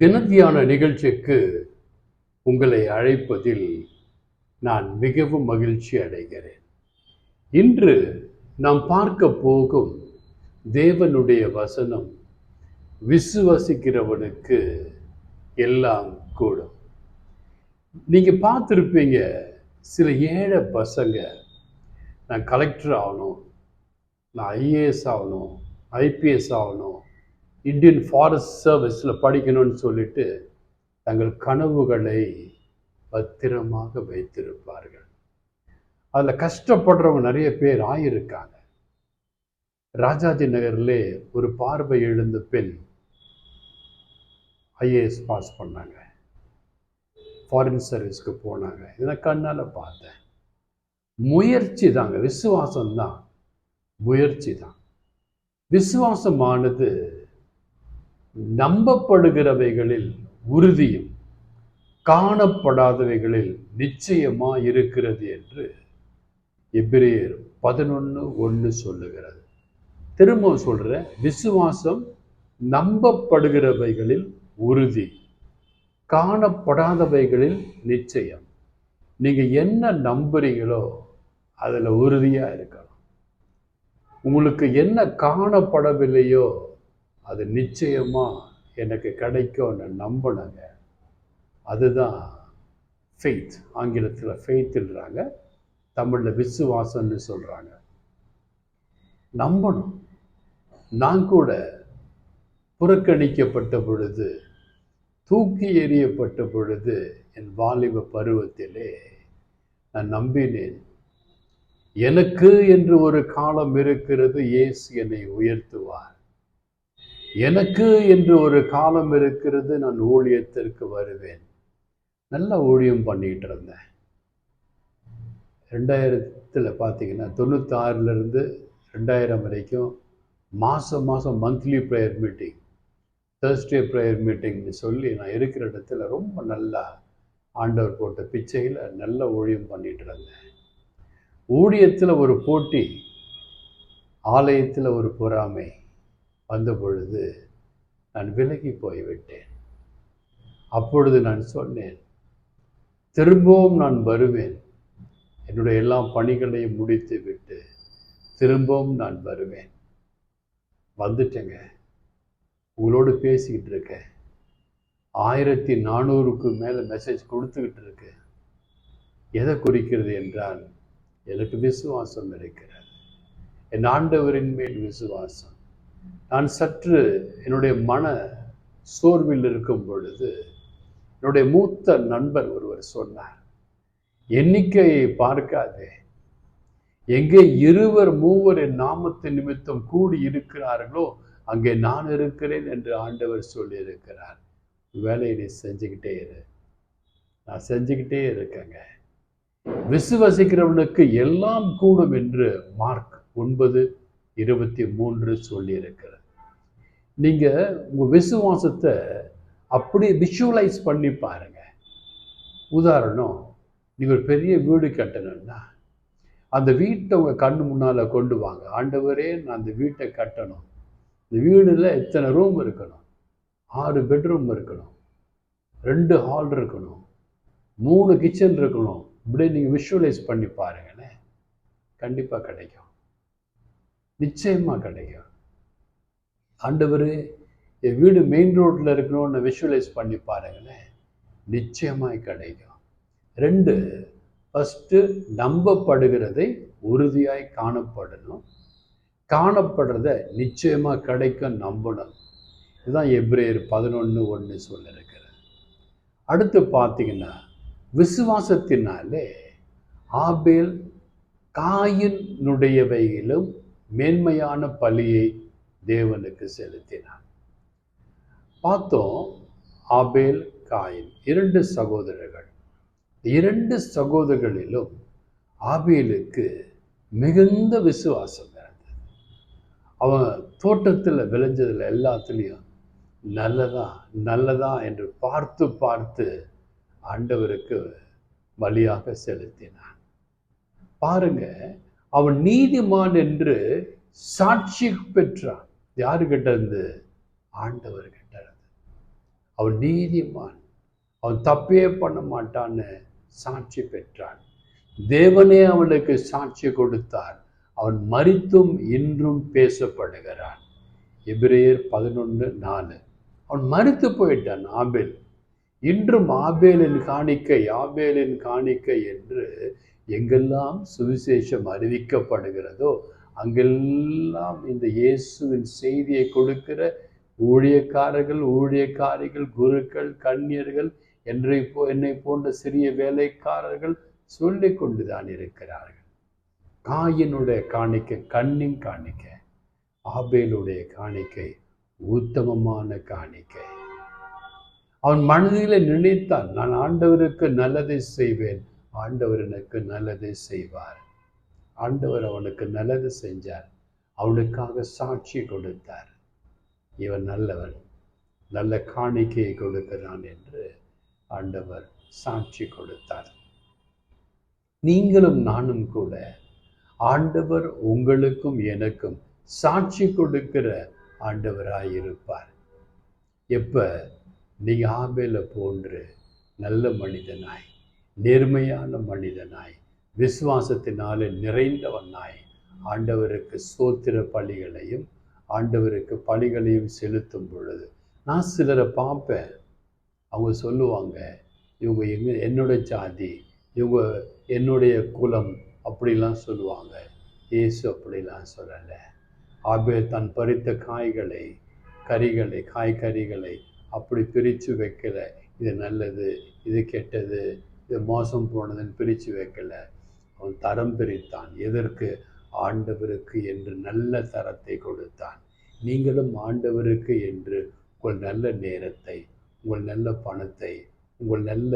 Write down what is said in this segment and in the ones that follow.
தினத்தியான நிகழ்ச்சிக்கு உங்களை அழைப்பதில் நான் மிகவும் மகிழ்ச்சி அடைகிறேன். இன்று நாம் பார்க்க போகும் தேவனுடைய வசனம் விசுவசிக்கிறவனுக்கு எல்லாம் கூடும். நீங்கள் பார்த்துருப்பீங்க சில ஏழை பசங்க நான் கலெக்டர் ஆகணும் நான் ஐஏஎஸ் ஆகணும் ஐபிஎஸ் ஆகணும் இந்தியன் ஃபாரஸ்ட் சர்வீஸில் படிக்கணும்னு சொல்லிட்டு தங்கள் கனவுகளை பத்திரமாக வைத்திருப்பார்கள். அதில் கஷ்டப்படுறவங்க நிறைய பேர் ஆயிருக்காங்க. ராஜாஜி நகர்லே ஒரு பார்வை எழுந்த பெண் ஐஏஎஸ் பாஸ் பண்ணாங்க. ஃபாரின் சர்வீஸ்க்கு போனாங்க. இதை கண்ணால் பார்த்தேன். முயற்சி தாங்க விசுவாசம் தான் முயற்சி தான். விசுவாசமானது நம்பப்படுகிறவைகளில் உறுதியும் காணப்படாதவைகளில் நிச்சயமா இருக்கிறது என்று எபிரேயர் பதினொன்று ஒன்று சொல்லுகிறது. திரும்ப சொல்ற விசுவாசம் நம்பப்படுகிறவைகளில் உறுதி காணப்படாதவைகளில் நிச்சயம். நீங்க என்ன நம்புறீங்களோ அதில் உறுதியாக இருக்கணும். உங்களுக்கு என்ன காணப்படவில்லையோ அது நிச்சயமாக எனக்கு கிடைக்கும்னு நம்பினங்க. அதுதான் ஃபெய்த் ஆங்கிலத்தில் ஃபெய்த்துன்றாங்க தமிழில் விசுவாசம்னு சொல்கிறாங்க நம்பணும். நான் கூட புறக்கணிக்கப்பட்ட பொழுது தூக்கி எறியப்பட்ட பொழுது என் வாலிப பருவத்திலே நான் நம்பினேன். எனக்கு என்று ஒரு காலம் இருக்கிறது இயேசு என்னை உயர்த்துவார். எனக்கு என்று ஒரு காலம் இருக்கிறது நான் ஊழியத்திற்கு வருவேன். நல்ல ஊழியம் பண்ணிகிட்டு இருந்தேன். ரெண்டாயிரத்தில் பார்த்தீங்கன்னா தொண்ணூத்தாறுலேருந்து ரெண்டாயிரம் வரைக்கும் மாதம் மாதம் monthly prayer meeting Thursday prayer மீட்டிங்னு சொல்லி நான் இருக்கிற இடத்துல ரொம்ப நல்லா ஆண்டவர் போட்ட பிச்சையில் நல்ல ஊழியம் பண்ணிகிட்டு இருந்தேன். ஊழியத்தில் ஒரு போட்டி ஆலயத்தில் ஒரு பொறாமை. வந்த பொழுது நான் விலகி போய்விட்டேன். அப்பொழுது நான் சொன்னேன் திரும்பவும் நான் வருவேன். என்னுடைய எல்லா பணிகளையும் முடித்து விட்டு திரும்பவும் நான் வருவேன். வந்துட்டேங்க. உங்களோடு பேசிக்கிட்டு இருக்கேன். ஆயிரத்தி நானூறுக்கு மேலே மெசேஜ் கொடுத்துக்கிட்டு இருக்கேன். எதை குறிக்கிறது என்றால் எனக்கு விசுவாசம் இருக்கிறது. என் ஆண்டவரின் மேல் விசுவாசம். நான் சற்று என்னுடைய மன சோர்வில் இருக்கும் பொழுது என்னுடைய மூத்த நண்பர் ஒருவர் சொன்னார் எண்ணிக்கையை பார்க்காதே. எங்கே இருவர் மூவர் என் நாமத்து நிமித்தம் கூடி இருக்கிறார்களோ அங்கே நான் இருக்கிறேன் என்று ஆண்டவர் சொல்லியிருக்கிறார். வேலையை நீ செஞ்சுக்கிட்டே இரு. நான் செஞ்சுக்கிட்டே இருக்கேங்க. விசுவசிக்கிறவனுக்கு எல்லாம் கூடும் என்று மார்க் ஒன்பது இருபத்தி மூன்று சொல்லியிருக்கிறது. நீங்கள் உங்கள் விசுவாசத்தை அப்படி விஷுவலைஸ் பண்ணி பாருங்கள் உதாரணம் நீங்கள் ஒரு பெரிய வீடு கட்டணும்னா அந்த வீட்டை உங்கள் கண்ணு முன்னால் கொண்டு வாங்க. ஆண்டவரே நான் அந்த வீட்டை கட்டணும். இந்த வீடில் எத்தனை ரூம் இருக்கணும்? ஆறு பெட்ரூம் இருக்கணும். ரெண்டு ஹால் இருக்கணும். மூணு கிச்சன் இருக்கணும். இப்படியே நீங்கள் விஷுவலைஸ் பண்ணி பாருங்களேன். கண்டிப்பாக கிடைக்கும். நிச்சயமாக கிடைக்கும் ஆண்டவர் என் வீடு மெயின் ரோட்டில் இருக்கணும்னு விஷுவலைஸ் பண்ணி பாருங்களேன். நிச்சயமாக கிடைக்கும். ரெண்டு ஃபஸ்ட்டு நம்பப்படுகிறதை உறுதியாய் காணப்படணும். காணப்படுறத நிச்சயமாக கிடைக்கும் நம்பணும். இதுதான் எப்ரேயர் பதினொன்று ஒன்று சொல்லியிருக்கிறேன் அடுத்து பார்த்தீங்கன்னா விசுவாசத்தினாலே ஆபேல் காயினுடையவைகளும் மேன்மையான பலியை தேவனுக்கு செலுத்தினான். பார்த்தோம் ஆபேல் காயின் இரண்டு சகோதரர்கள். இரண்டு சகோதரர்களிலும் ஆபேலுக்கு மிகுந்த விசுவாசம் இருந்தது. அவன் தோட்டத்தில் விளைஞ்சதில் எல்லாத்துலேயும் நல்லதா நல்லதா என்று பார்த்து பார்த்து ஆண்டவருக்கு பலியாக செலுத்தினான். பாருங்க அவன் நீதிமான் என்று சாட்சி பெற்றான். யாருக்கிட்ட இருந்து ஆண்டவர்கிட்ட இருந்து அவன் நீதிமான். அவன் தப்பே பண்ண மாட்டான்னு சாட்சி பெற்றான். தேவனே அவனுக்கு சாட்சி கொடுத்தார். அவன் மறித்தும் இன்றும் பேசப்படுகிறான். எபிரேயர் பதினொன்று நாலு. அவன் மறித்து போயிட்டான் ஆபேல். இன்றும் ஆபேலின் காணிக்கை ஆபேலின் காணிக்கை என்று எங்கெல்லாம் சுவிசேஷம் அறிவிக்கப்படுகிறதோ அங்கெல்லாம் இந்த இயேசுவின் செய்தியை கொடுக்கிற ஊழியக்காரர்கள் ஊழியக்காரிகள் குருக்கள் கன்னியர்கள் என்றை போ என்னை போன்ற சிறிய வேலைக்காரர்கள் சொல்லி கொண்டுதான் இருக்கிறார்கள். காயினுடைய காணிக்கை கண்ணின் காணிக்கை ஆபேலுடைய காணிக்கை உத்தமமான காணிக்கை. அவன் மனதில் நினைத்தான் நான் ஆண்டவருக்கு நல்லதை செய்வேன். ஆண்டவர் எனக்கு நல்லதை செய்வார். ஆண்டவர் அவனுக்கு நல்லது செஞ்சார். அவனுக்காக சாட்சி கொடுத்தார். இவன் நல்லவன். நல்ல காணிக்கையை கொடுக்கிறான் என்று ஆண்டவர் சாட்சி கொடுத்தார். நீங்களும் நானும் கூட ஆண்டவர் உங்களுக்கும் எனக்கும் சாட்சி கொடுக்கிற ஆண்டவராயிருப்பார். எப்போ? நீ ஆபேல போன்று நல்ல மனிதனாய் நேர்மையான மனிதனாய் விசுவாசத்தினாலே நிறைந்தவனாய் ஆண்டவருக்கு சோத்திர பலிகளையும் ஆண்டவருக்கு பலிகளையும் செலுத்தும் பொழுது நான் சிலரை பார்ப்பேன். அவங்க சொல்லுவாங்க இவங்க எங்க என்னுடைய ஜாதி இவங்க என்னுடைய குலம் அப்படிலாம் சொல்லுவாங்க. இயேசு அப்படிலாம் சொல்லலை. ஆபேல் தான் பறித்த காய்களை கறிகளை காய்கறிகளை அப்படி பிரித்து வைக்கலை. இது நல்லது இது கெட்டது இது மோசம் போனதுன்னு பிரித்து வைக்கலை. அவன் தரம் பிரித்தான். எதற்கு? ஆண்டவருக்கு என்று நல்ல தரத்தை கொடுத்தான். நீங்களும் ஆண்டவருக்கு என்று உங்கள் நல்ல நேரத்தை உங்கள் நல்ல பணத்தை உங்கள் நல்ல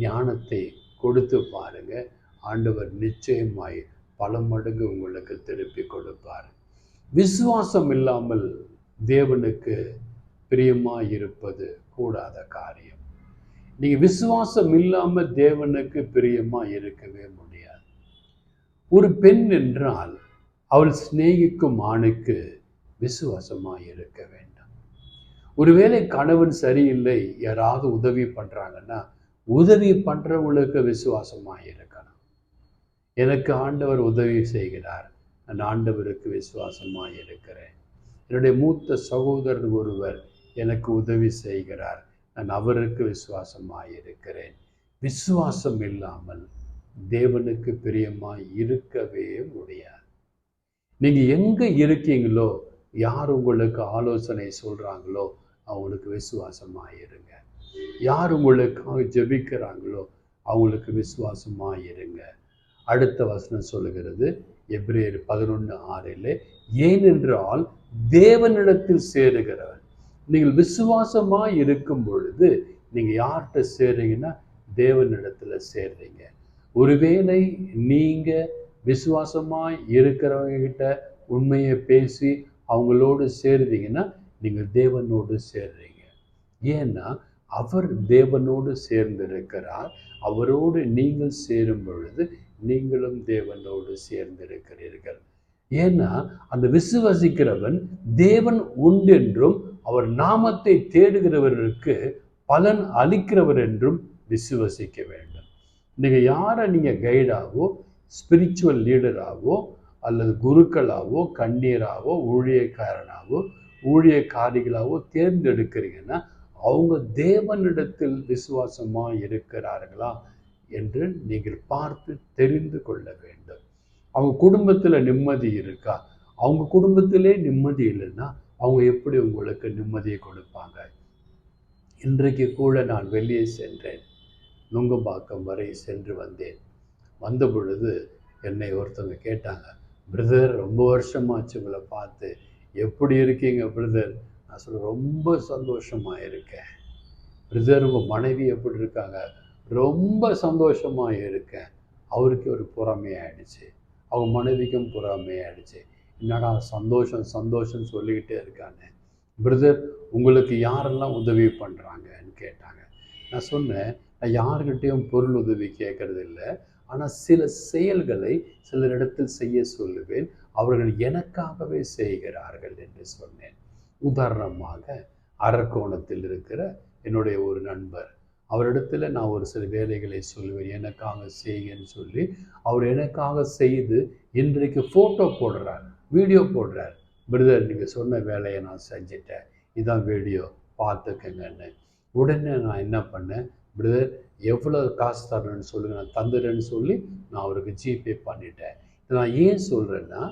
ஞானத்தை கொடுத்து பாருங்க. ஆண்டவர் நிச்சயமாய் பல மடங்கு உங்களுக்கு திருப்பி கொடுப்பார். விசுவாசம் இல்லாமல் தேவனுக்கு பிரியமாக இருப்பது கூடாத காரியம். நீங்கள் விசுவாசம் இல்லாமல் தேவனுக்கு பிரியமாக இருக்கவே முடியாது. ஒரு பெண் என்றால் அவள் சிநேகிக்கும் ஆணுக்கு விசுவாசமா இருக்க வேண்டும். ஒருவேளை கணவன் சரியில்லை யாராவது உதவி பண்றாங்கன்னா உதவி பண்ணுறவங்களுக்கு விசுவாசமா இருக்கணும் எனக்கு ஆண்டவர் உதவி செய்கிறார் நான் ஆண்டவருக்கு விசுவாசமாக இருக்கிறேன் என்னுடைய மூத்த சகோதரர் ஒருவர் எனக்கு உதவி செய்கிறார். நான் அவருக்கு விசுவாசமாக இருக்கிறேன். விசுவாசம் இல்லாமல் தேவனுக்கு பிரியமாக இருக்கவே முடியாது. நீங்கள் எங்கே இருக்கீங்களோ யார் உங்களுக்கு ஆலோசனை சொல்கிறாங்களோ அவங்களுக்கு விசுவாசமாக இருங்க. யார் உங்களுக்காக ஜெபிக்கிறாங்களோ அவங்களுக்கு விசுவாசமாக இருங்க. அடுத்த வசனம் சொல்லுகிறது எப்ரேர் பதினொன்று ஆறில் ஏனென்றால் தேவனிடத்தில் சேருகிறவன் நீங்கள் விசுவாசமாக இருக்கும் பொழுது நீங்கள் யார்கிட்ட சேர்றீங்கன்னா தேவனிடத்தில் சேர்றீங்க. ஒருவேளை நீங்கள் விசுவாசமாக இருக்கிறவங்ககிட்ட உண்மையை பேசி அவங்களோடு சேருவீங்கன்னா நீங்கள் தேவனோடு சேர்றீங்க. ஏன்னா அவர் தேவனோடு சேர்ந்திருக்கிறார். அவரோடு நீங்கள் சேரும் பொழுது நீங்களும் தேவனோடு சேர்ந்திருக்கிறீர்கள். ஏன்னா அந்த விசுவசிக்கிறவன் தேவன் உண்டென்றும் அவர் நாமத்தை தேடுகிறவர்களுக்கு பலன் அளிக்கிறவர் என்றும் விசுவசிக்க வேண்டும். நீங்கள் யாரை நீங்கள் கைடாவோ ஸ்பிரிச்சுவல் லீடராகவோ அல்லது குருக்களாகவோ கண்ணீராகவோ ஊழியக்காரனாகவோ ஊழியக்காரிகளாகவோ தேர்ந்தெடுக்கிறீங்கன்னா அவங்க தேவனிடத்தில் விசுவாசமாக இருக்கிறார்களா என்று நீங்கள் பார்த்து தெரிந்து கொள்ள வேண்டும். அவங்க குடும்பத்தில் நிம்மதி இருக்கா? அவங்க குடும்பத்திலே நிம்மதி இல்லைன்னா அவங்க எப்படி உங்களுக்கு நிம்மதியை கொடுப்பாங்க? இன்றைக்கு கூட நான் வெளியே சென்றேன். நுங்கம்பாக்கம் வரை சென்று வந்தேன். வந்த பொழுது என்னை ஒருத்தவங்க கேட்டாங்க பிரதர் ரொம்ப வருஷமாச்சு உங்களை பார்த்து. எப்படி இருக்கீங்க பிரதர்? நான் சொல்ல ரொம்ப சந்தோஷமாக இருக்கேன். பிரதர் உங்கள் மனைவி எப்படி இருக்காங்க? ரொம்ப சந்தோஷமாக இருக்கேன். அவருக்கு ஒரு புறமையாயிடுச்சு. அவங்க மனைவிக்கும் பொறாமையாயிடுச்சு என்னடா சந்தோஷம் சந்தோஷம் சொல்லிக்கிட்டே இருக்காங்க பிரதர் உங்களுக்கு யாரெல்லாம் உதவி பண்ணுறாங்கன்னு கேட்டாங்க. நான் சொன்னேன் நான் யாருக்கிட்டேயும் பொருள் உதவி கேட்கறது இல்லை ஆனால் சில செயல்களை சிலரிடத்தில் செய்ய சொல்லுவேன். அவர்கள் எனக்காகவே செய்கிறார்கள் என்று சொன்னேன். உதாரணமாக அரக்கோணத்தில் இருக்கிற என்னுடைய ஒரு நண்பர். அவரிடத்துல நான் ஒரு சில வேலைகளை சொல்லுவேன் எனக்காக செய்யுங்கன்னு சொல்லி அவர் எனக்காக செய்து இன்றைக்கு ஃபோட்டோ போடுறார் வீடியோ போடுறார். பிரதர் நீங்கள் சொன்ன வேலையை நான் செஞ்சிட்டேன். இதான் வீடியோ பார்த்துக்கங்கன்னு. உடனே நான் என்ன பண்ணேன் பிரதர் எவ்வளோ காசு தரணும்னு சொல்லுங்கள் நான் தந்துடுறேன்னு சொல்லி நான் அவருக்கு ஜிபே பண்ணிட்டேன். நான் ஏன் சொல்கிறேன்னா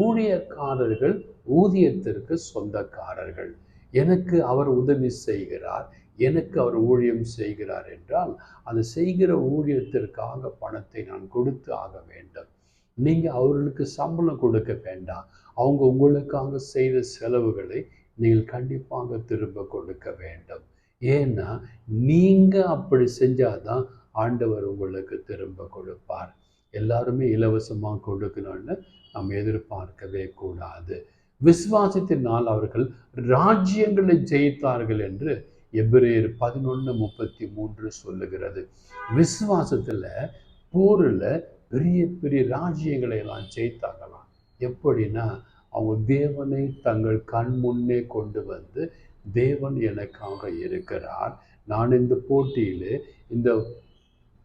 ஊழியக்காரர்கள் ஊதியத்திற்கு சொந்தக்காரர்கள். எனக்கு அவர் உதவி செய்கிறார். எனக்கு அவர் ஊழியம் செய்கிறார் என்றால் அந்த செய்கிற ஊழியத்திற்காக பணத்தை நான் கொடுத்து ஆக வேண்டும். நீங்கள் அவர்களுக்கு சம்பளம் கொடுக்க வேண்டாம். அவங்க உங்களுக்காக செய்த செலவுகளை நீங்கள் கண்டிப்பாக திரும்ப கொடுக்க வேண்டும். ஏன்னா நீங்கள் அப்படி செஞ்சாதான் ஆண்டவர் உங்களுக்கு திரும்ப கொடுப்பார். எல்லாருமே இலவசமாக கொடுக்கணும்னு நம்ம எதிர்பார்க்கவே கூடாது. விசுவாசத்தினால் அவர்கள் ராஜ்யங்களை ஜெயித்தார்கள் என்று எபிரேயர் பதினொன்று முப்பத்தி மூன்று சொல்லுகிறது. விசுவாசத்தில் போரில் பெரிய பெரிய ராஜ்யங்களை எல்லாம் ஜெயித்தாங்களாம். எப்படின்னா அவங்க தேவனை தங்கள் கண் முன்னே கொண்டு வந்து தேவன் எனக்காக இருக்கிறார். நான் இந்த போட்டியில் இந்த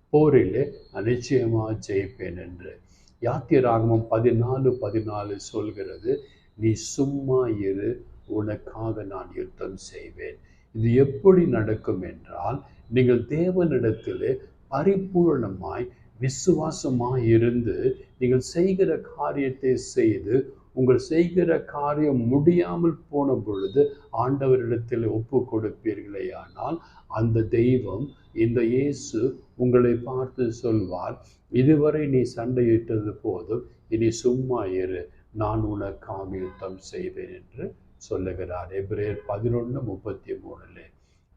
போரில் நிச்சயமாக ஜெயிப்பேன் என்று. யாத்திராகமம் பதினாலு பதினாலு சொல்கிறது நீ சும்மா இரு உனக்காக நான் யுத்தம் செய்வேன். இது எப்படி நடக்கும் என்றால் நீங்கள் தேவனிடத்தில் பரிபூர்ணமாய் விசுவாசமாய் இருந்து நீங்கள் செய்கிற காரியத்தை செய்து உங்கள் செய்கிற காரியம் முடியாமல் போன பொழுது ஆண்டவரிடத்தில் ஒப்பு கொடுப்பீர்களே ஆனால் அந்த தெய்வம் இந்த இயேசு உங்களை பார்த்து சொல்வார் இதுவரை நீ சண்டையிட்டது போதும் இனி சும்மா இரு நான் உனக்காக யுத்தம் செய்வேன் என்று சொல்லுகிறார். எப்ரேர் பதினொன்று முப்பத்தி மூணுல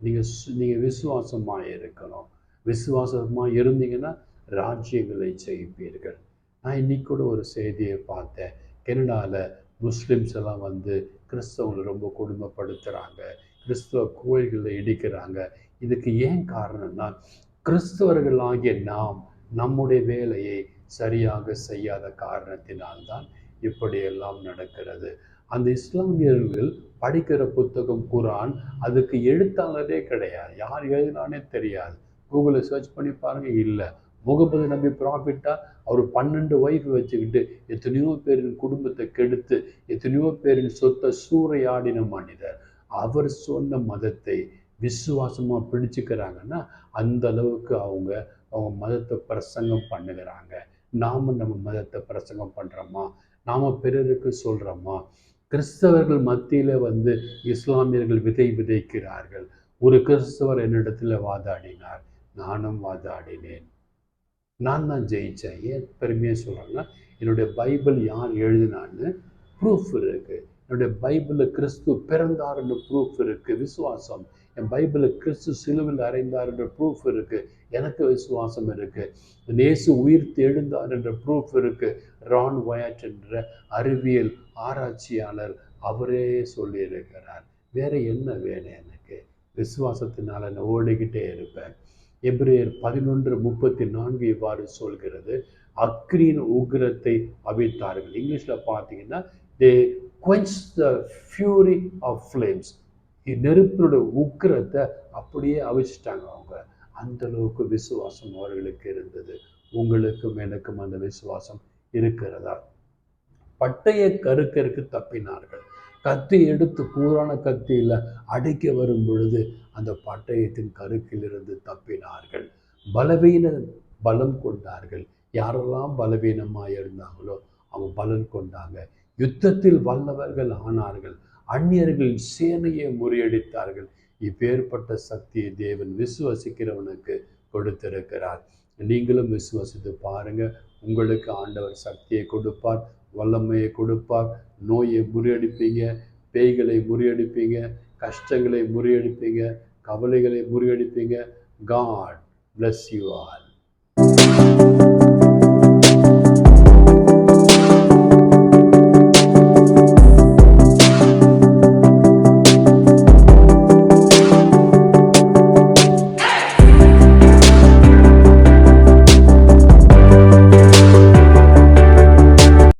நீங்கள் நீங்கள் விசுவாசமாக இருக்கணும். விசுவாசமாக இருந்தீங்கன்னா ராஜ்யங்களை ஜெயிப்பீர்கள். நான் இன்னைக்கு கூட ஒரு செய்தியை பார்த்தேன். கனடாவில் முஸ்லிம்ஸ் எல்லாம் வந்து கிறிஸ்தவங்களை ரொம்ப கொடுமைப்படுத்துகிறாங்க கிறிஸ்தவ கோயில்களை இடிக்கிறாங்க. இதுக்கு ஏன் காரணம்னா கிறிஸ்தவர்களாகிய நாம் நம்முடைய வேலையை சரியாக செய்யாத காரணத்தினால்தான் இப்படியெல்லாம் நடக்கிறது. அந்த இஸ்லாமியர்கள் படிக்கிற புத்தகம் குரான் அதுக்கு எழுத்தாளரே கிடையாது. யார் எழுதினானே தெரியாது. கூகுளில் சர்ச் பண்ணி பாருங்கள் இல்லை. முகமது நபி ப்ராஃபிட்டா அவர் பன்னெண்டு ஒய்ஃப் வச்சுக்கிட்டு எத்தனையோ பேரின் குடும்பத்தை கெடுத்து எத்தனையோ பேரின் சொத்தை சூறையாடின மனிதர். அவர் சொன்ன மதத்தை விசுவாசமாக பிடிச்சுக்கிறாங்கன்னா அந்த அளவுக்கு அவங்க அவங்க மதத்தை பிரசங்கம் பண்ணுகிறாங்க. நாம் நம்ம மதத்தை பிரசங்கம் பண்ணுறோமா நாம் பிறருக்கு சொல்கிறோமா கிறிஸ்தவர்கள் மத்தியில் வந்து இஸ்லாமியர்கள் விதை விதைக்கிறார்கள். ஒரு கிறிஸ்தவர் என்னிடத்தில் வாதாடினார். நானும் வாதாடினேன். நான் தான் ஜெயித்தேன் ஏன் பெருமையாக சொல்கிறேன்னா என்னுடைய பைபிள் யார் எழுதினான்னு ப்ரூஃப் இருக்குது என்னுடைய பைபிளில் கிறிஸ்து பிறந்தார்னு ப்ரூஃப் இருக்குது விசுவாசம் என் பைபிளில் கிறிஸ்து சிலுவில் அறைந்தார் என்ற ப்ரூஃப் இருக்குது எனக்கு விசுவாசம் இருக்குது நேசு உயிர் தெழுந்தார் என்ற ப்ரூஃப் இருக்குது ரான் வயட் என்ற அறிவியல் ஆராய்ச்சியாளர் அவரே சொல்லியிருக்கிறார். வேற என்ன வேணும் எனக்கு? விசுவாசத்தினால் நான் ஓடிக்கிட்டே இருப்பேன். எப்ரேயர் பதினொன்று முப்பத்தி நான்கு இவ்வாறு சொல்கிறது. அக்ரீன் உக்ரத்தை அவித்தார்கள் இங்கிலீஷில் பார்த்தீங்கன்னா they quench the fury of flames நெருப்பினுடைய உக்கிரத்தை அப்படியே அவிச்சிட்டாங்க அவங்க. அந்த அளவுக்கு விசுவாசம் அவர்களுக்கு இருந்தது. உங்களுக்கும் எனக்கும் அந்த விசுவாசம் இருக்கிறதா? பட்டய கருக்கருக்கு தப்பினார்கள். கத்தி எடுத்து கூறான கத்தியில் அடைக்க வரும் பொழுது அந்த பட்டயத்தின் கருக்கிலிருந்து தப்பினார்கள். பலவீன பலம் கொண்டார்கள். யாரெல்லாம் பலவீனமாக இருந்தாங்களோ அவங்க பலன் கொண்டாங்க. யுத்தத்தில் வல்லவர்கள் ஆனார்கள். அந்நியர்களின் சேனையை முறியடித்தார்கள். இப்பேற்பட்ட சக்தியை தேவன் விசுவசிக்கிறவனுக்கு கொடுத்திருக்கிறார். நீங்களும் விசுவசித்து பாருங்க. உங்களுக்கு ஆண்டவர் சக்தியை கொடுப்பார் வல்லமையை கொடுப்பார். நோயை முறியடிப்பீங்க பேய்களை முறியடிப்பீங்க கஷ்டங்களை முறியடிப்பீங்க கவலைகளை முறியடிப்பீங்க. God bless you all